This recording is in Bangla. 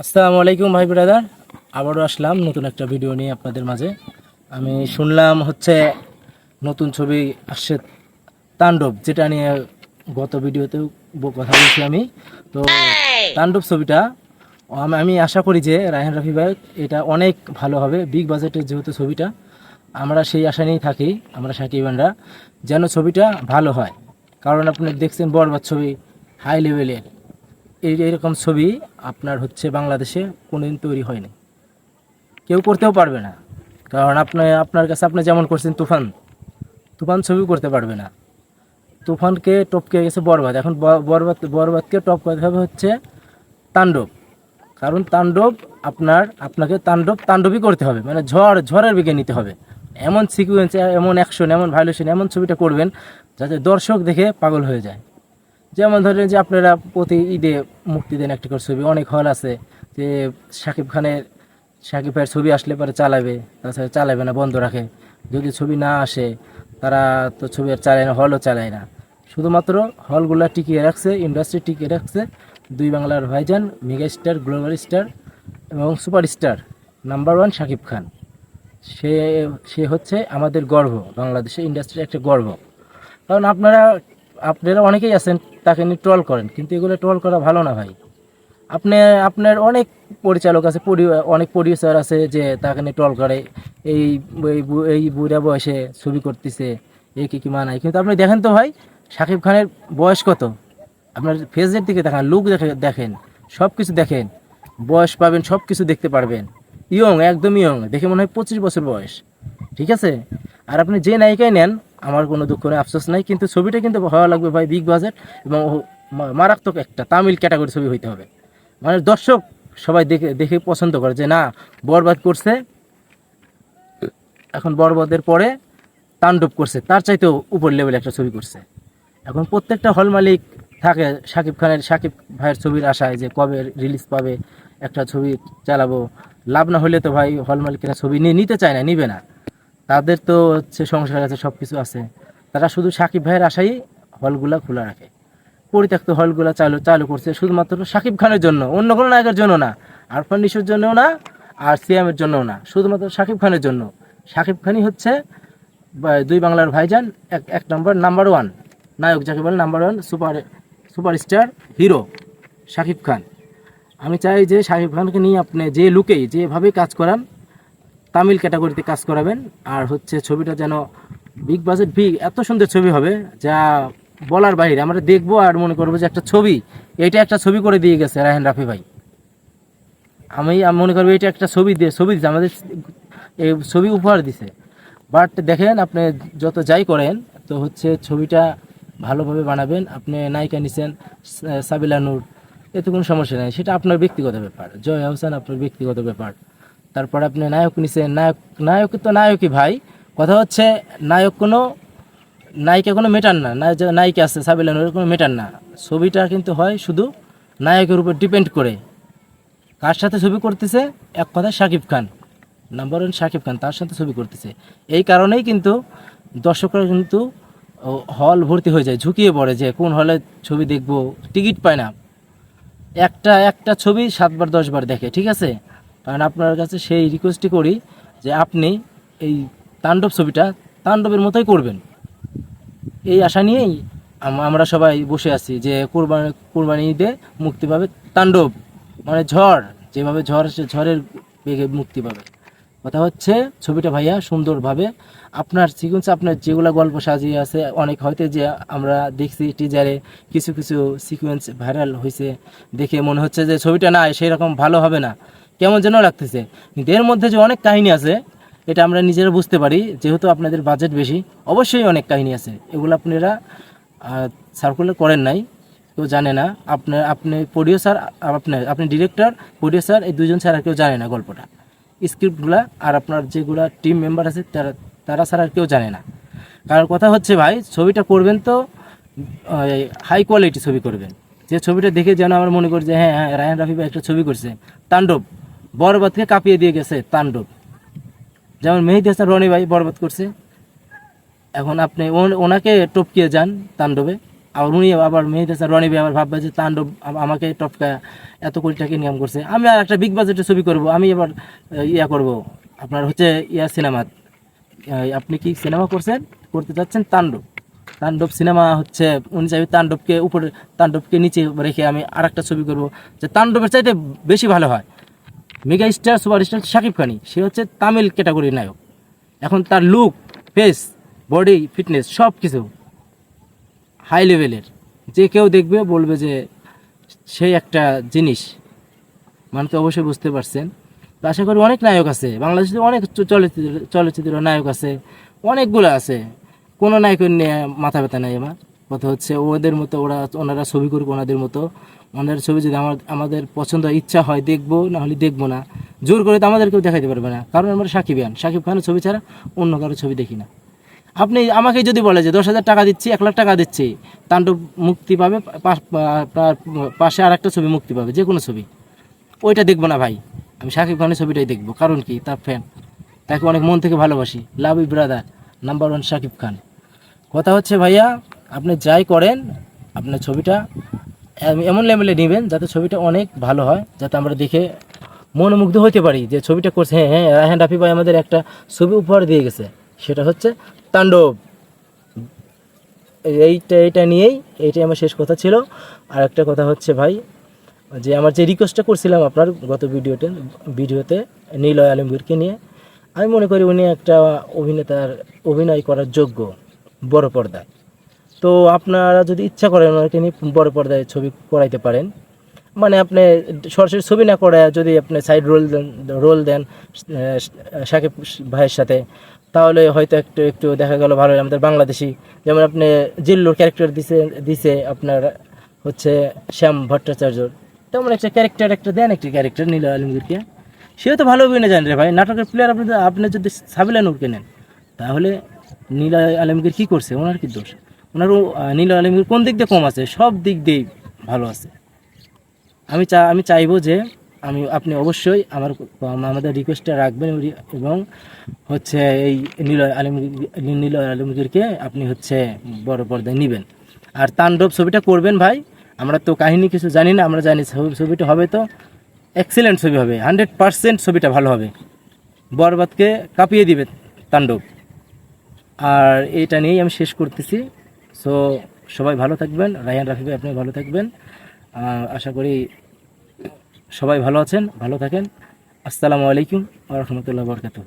আসসালামু আলাইকুম ভাই ব্রাদার আবারও আসলাম নতুন একটা ভিডিও নিয়ে আপনাদের মাঝে। আমি শুনলাম হচ্ছে নতুন ছবি আসছে তাণ্ডব যেটা নিয়ে গত ভিডিওতেও কথা বলছি আমি। তো তাণ্ডব ছবিটা আমি আশা করি যে রায়হান রাফি ভাই এটা অনেক ভালো হবে বিগ বাজেটের যেহেতু ছবিটা। আমরা সেই আশা নিয়েই থাকি আমরা সাকিবানরা যেন ছবিটা ভালো হয়। কারণ আপনি দেখছেন বরবাদ ছবি হাই লেভেলের এই এরকম ছবি আপনার হচ্ছে বাংলাদেশে কোনোদিন তৈরি হয়নি। কেউ করতেও পারবে না। কারণ আপনি, আপনার কাছে আপনি যেমন করছেন তুফান তুফান ছবি করতে পারবে না। তুফানকে টপকে গেছে বরবাদ। এখন বরবাদ, বরবাদকে টপ করতে হবে হচ্ছে তাণ্ডব। কারণ তাণ্ডব আপনার, আপনাকে তাণ্ডব, তাণ্ডবই করতে হবে। মানে ঝড়, ঝড়ের বেগে নিতে হবে। এমন সিকুয়েন্স এমন অ্যাকশন এমন ভায়োলেশন এমন ছবিটা করবেন যাতে দর্শক দেখে পাগল হয়ে যায়। যেমন ধরেন যে আপনারা প্রতি ঈদে মুক্তি দেন একটা করে ছবি। অনেক হল আছে যে শাকিব খানের, শাকিব ভাইয়ের ছবি আসলে পরে চালাবে, তাছাড়া চালাবে না, বন্ধ রাখে। যদি ছবি না আসে, তারা তো ছবি আর চালায় না, হলও চালায় না। শুধুমাত্র হলগুলা টিকিয়ে রাখছে ইন্ডাস্ট্রি টিকিয়ে রাখছে। দুই বাংলার ভাইজান মেগা স্টার গ্লোবাল স্টার এবং super star number one Shakib Khan. সে সে হচ্ছে আমাদের গর্ব, বাংলাদেশের ইন্ডাস্ট্রির একটা গর্ব। কারণ আপনারা আপনারা অনেকেই আছেন, তাকে নিয়ে ট্রল করেন, কিন্তু এগুলো ট্রল করা ভালো না ভাই। আপনি, আপনার অনেক পরিচালক আছে অনেক প্রডিউসার আছে যে তাকে নিয়ে ট্রল করে, এই এই বুড়া বয়সে ছবি করতেছে এই কি কি মানায়। কিন্তু আপনি দেখেন তো ভাই, শাকিব খানের বয়স কত? আপনার ফেসের দিকে দেখেন লুক দেখে, দেখেন সব কিছু দেখেন, বয়স পাবেন সব কিছু দেখতে পারবেন। ইয়ং, একদম ইয়ং, দেখে মনে হয় পঁচিশ বছর বয়স। ঠিক আছে? আর আপনি যে নায়িকাই নেন, আমার কোনো দুঃখ নেই, আফসোস নাই, কিন্তু ছবিটা কিন্তু ভালো লাগবে ভাই বিগ বাজেট এবং মারাত্মক একটা তামিল ক্যাটাগরি ছবি হইতে হবে। মানে দর্শক সবাই দেখে দেখে পছন্দ করে যে না, বরবাদ করছে, এখন বরবাদের পরে তাণ্ডব করছে, তার চাইতেও উপর লেভেলে একটা ছবি করছে। এখন প্রত্যেকটা হল মালিক থাকে শাকিব খানের শাকিব ভাইয়ের ছবির আশায় যে কবে রিলিজ পাবে, একটা ছবি চালাবো। লাভ না হলে তো ভাই হল মালিকেরা ছবি নিয়ে নিতে চায় না, নিবে না। তাদের তো হচ্ছে সংসার আছে সব কিছু আছে। তারা শুধু সাকিব ভাইয়ের আশাই হলগুলা খোলা রাখে। পরিত্যক্ত হলগুলা চালু চালু করছে শুধুমাত্র সাকিব খানের জন্য, অন্য কোনো নায়কের জন্য না। আরফান নিশোর জন্যও না, আর সিয়ামের জন্যও না, শুধুমাত্র সাকিব খানের জন্য। সাকিব খানই হচ্ছে দুই বাংলার ভাইজান, এক এক নম্বর নাম্বার ওয়ান নায়ক যাকে বলে number one super superstar hero Sakib Khan. আমি চাই যে সাকিব খানকে নিয়ে আপনি যে লুকেই যেভাবে কাজ করান তামিল ক্যাটাগরিতে কাজ করাবেন। আর হচ্ছে ছবিটা যেন বিগ বাজেট বিগ এত সুন্দর ছবি হবে, যা বলার বাইরে। আমরা দেখব আর মনে করব যে একটা ছবি, এটা একটা ছবি করে দিয়ে গেছে রাহেন রাফি ভাই। আমি মনে করব এটা একটা ছবি দিয়ে, ছবি দিচ্ছে আমাদের এই ছবি উপহার দিছে। বাট দেখেন, আপনি যত যাই করেন, তো হচ্ছে ছবিটা ভালোভাবে বানাবেন। আপনি নায়িকা নিছেন সাবিলা নূর, এতে কোনো সমস্যা নেই। সেটা আপনার ব্যক্তিগত ব্যাপার। জয় হোসেন আপনার ব্যক্তিগত ব্যাপার। তারপর আপনি নায়ক নিছেন নায়ক নায়ক তো নায়কই ভাই। কথা হচ্ছে, নায়ক কোনো, নায়িকা কোনো মেটার না। নায়িকা আছে, সাবিলা নূরের কোনো মেটার না। ছবিটা কিন্তু হয় শুধু নায়কের উপর ডিপেন্ড করে। কার সাথে ছবি করতেছে? এক কথায় শাকিব খান। নাম্বার ওয়ান শাকিব খান, তার সাথে ছবি করতেছে। এই কারণেই কিন্তু দর্শকরা কিন্তু হল ভর্তি হয়ে যায়, ঝুঁকিয়ে পড়ে যে কোন হলে ছবি দেখব, টিকিট পায় না। একটা একটা ছবি সাতবার, দশবার দেখে, ঠিক আছে? কারণ আপনার কাছে সেই রিকোয়েস্টই করি যে আপনি এই তাণ্ডব ছবিটা তাণ্ডবের মতোই করবেন। এই আশা নিয়েই আম- আমরা সবাই বসে আছি যে কোরবানি কোরবানি ঈদে মুক্তি পাবে তাণ্ডব। মানে ঝড়, যেভাবে ঝড় আসে ঝড়ের বেগে মুক্তি পাবে। কথা হচ্ছে, ছবিটা ভাইয়া সুন্দরভাবে আপনার সিকুয়েন্স আপনার যেগুলো গল্প সাজিয়ে আছে, অনেক হয়তো যে আমরা দেখছি টিজারে কিছু কিছু সিকুয়েন্স ভাইরাল হয়েছে দেখে মনে হচ্ছে যে ছবিটা না সেই রকম ভালো হবে না। কেমন যেন লাগতেছে। কিন্তু এর মধ্যে যে অনেক কাহিনী আছে, এটা আমরা নিজেরা বুঝতে পারি, যেহেতু আপনাদের বাজেট বেশি, অবশ্যই অনেক কাহিনী আছে। এগুলো আপনারা সার্কুলার করেন নাই, কেউ জানে না। আপনার, আপনি প্রডিউসার আপনার, আপনি ডিরেক্টর প্রডিউসার এই দুজন ছাড়া কেউ জানে না গল্পটা। স্ক্রিপ্টগুলা আর আপনার যেগুলা টিম মেম্বার আছে, তারা তারা ছাড়া আর কেউ জানে না। কারণ কথা হচ্ছে ভাই, ছবিটা করবেন তো হাই কোয়ালিটি ছবি করবেন। যে ছবিটা দেখে যেন আমার মনে করি যে হ্যাঁ হ্যাঁ রায়হান রাফি একটা ছবি করছে। তাণ্ডব। বরবাদকে কাঁপিয়ে দিয়ে গেছে তাণ্ডব। যেমন মেহেদি হাসান রনি ভাই বরবাদ করছে। এখন আপনি ওন- ওনাকে টপকিয়ে যান তাণ্ডবে। আর উনি আবার মেহেদি হাসান রনি ভাই আবার ভাববে যে তাণ্ডব আমাকে টপকা, এত কোটি টাকা ইনকাম করছে। আমি আর একটা বিগ বাজেটের ছবি করব, আমি এবার ইয়া করব। আপনার হচ্ছে ইয়া সিনেমা। আপনি কি সিনেমা করছেন? করতে চাচ্ছেন তাণ্ডব। তাণ্ডব সিনেমা হচ্ছে, উনি চাইবে তাণ্ডবকে উপরে, তাণ্ডবকে নিচে রেখে আমি আর একটা ছবি করব। যে তাণ্ডবের চাইতে বেশি ভালো হয়। Mega star super star Shakib খানি সে হচ্ছে তামিল ক্যাটাগরির নায়ক। এখন তার লুক ফেস বডি ফিটনেস সব কিছু হাই লেভেলের যে কেউ দেখবে বলবে যে সেই একটা জিনিস। মানে তো অবশ্যই বুঝতে পারছেন। তো আশা করি অনেক নায়ক আছে। বাংলাদেশে অনেক চলচ্চিত্র চলচ্চিত্র নায়ক আছে। অনেকগুলো আছে। কোনো নায়কের নিয়ে মাথা ব্যথা নেই আমার। কথা হচ্ছে ওদের মতো ওরা, ওনারা ছবি করবে ওনাদের মতো। ওনাদের ছবি যদি আমার, আমাদের পছন্দ ইচ্ছা হয়, দেখব, না হলে দেখব না। জোর করে তো আমাদেরকেও দেখাইতে পারবে না। কারণ আমরা খান সাকিব খানের ছবি ছাড়া অন্য কারও ছবি দেখি না। আপনি আমাকে যদি বলে যে দশ হাজার টাকা দিচ্ছি, এক লাখ টাকা দিচ্ছি, তাণ্ডব মুক্তি পাবে পাশে আর একটা ছবি মুক্তি পাবে, যে কোনো ছবি। ওইটা দেখব না ভাই। আমি শাকিব খানের ছবিটাই দেখব। কারণ কি? তার ফ্যান তাকে অনেক মন থেকে ভালোবাসি। Love you brother number one Shakib Khan. কথা হচ্ছে ভাইয়া আপনি যাই করেন, আপনার ছবিটা এমন লেভেলে নেবেন যাতে ছবিটা অনেক ভালো হয়, যাতে আমরা দেখে মনোমুগ্ধ হতে পারি যে ছবিটা করছে। হ্যাঁ হ্যাঁ রায়হান রাফি ভাই আমাদের একটা ছবি উপহার দিয়ে গেছে, সেটা হচ্ছে তাণ্ডব। এইটা এইটা নিয়েই, এইটাই আমার শেষ কথা ছিল। আর একটা কথা হচ্ছে ভাই, যে আমার যে রিকোয়েস্টটা করছিলাম আপনার গত ভিডিওতে ভিডিওতে নীলয় আলমগীরকে নিয়ে, আমি মনে করি উনি একটা অভিনেতার অভিনয় করার যোগ্য বড় পর্দায়। তো আপনারা যদি ইচ্ছা করেন ওনাকে নিয়ে বড় পর্দায় ছবি করাইতে পারেন। মানে আপনি সরাসরি ছবি না করে যদি আপনি সাইড রোল দেন রোল দেন সাকিব ভাইয়ের সাথে, তাহলে হয়তো একটু একটু দেখা গেল ভালো। আমাদের বাংলাদেশি, যেমন আপনি জিল্লুর ক্যারেক্টার দিছে দিছে আপনার হচ্ছে শ্যাম ভট্টাচার্য। তেমন একটা ক্যারেক্টার একটা দেন একটি ক্যারেক্টার নীল আলমগীরকে। সেও তো ভালো অভিনয় জানেন রে ভাই। নাটকের প্লেয়ার আপনি আপনি যদি সাবিলা নূরকে নেন, তাহলে নীল আলমগীর কী করছে? ওনার কি দোষ? ওনার নীল আলমগীর কোন দিক দিয়ে কম আছে? সব দিক দিয়েই ভালো আছে। আমি চা, আমি চাইব যে আমি, আপনি অবশ্যই আমার, আমাদের রিকোয়েস্টটা রাখবেন এবং- হচ্ছে এই নীলয় আলমগীর নীলয় আলমগীরকে আপনি হচ্ছে বড় পর্দায় নেবেন। আর তাণ্ডব ছবিটা করবেন ভাই, আমরা তো কাহিনী কিছু জানি না, আমরা জানি ছবি- ছবিটা হবে তো এক্সিলেন্ট ছবি হবে হান্ড্রেড পারসেন্ট ছবিটা ভালো হবে। বরবাদকে কাঁপিয়ে দিবে তাণ্ডব। আর এটা নিয়েই আমি শেষ করতেছি। সো সবাই ভালো থাকবেন। রায়হান রাফি আপনি ভালো থাকবেন। আশা করি সবাই ভালো আছেন, ভালো থাকেন। আসসালামু আলাইকুম রহমতুল্লাহ বরকাতুহ।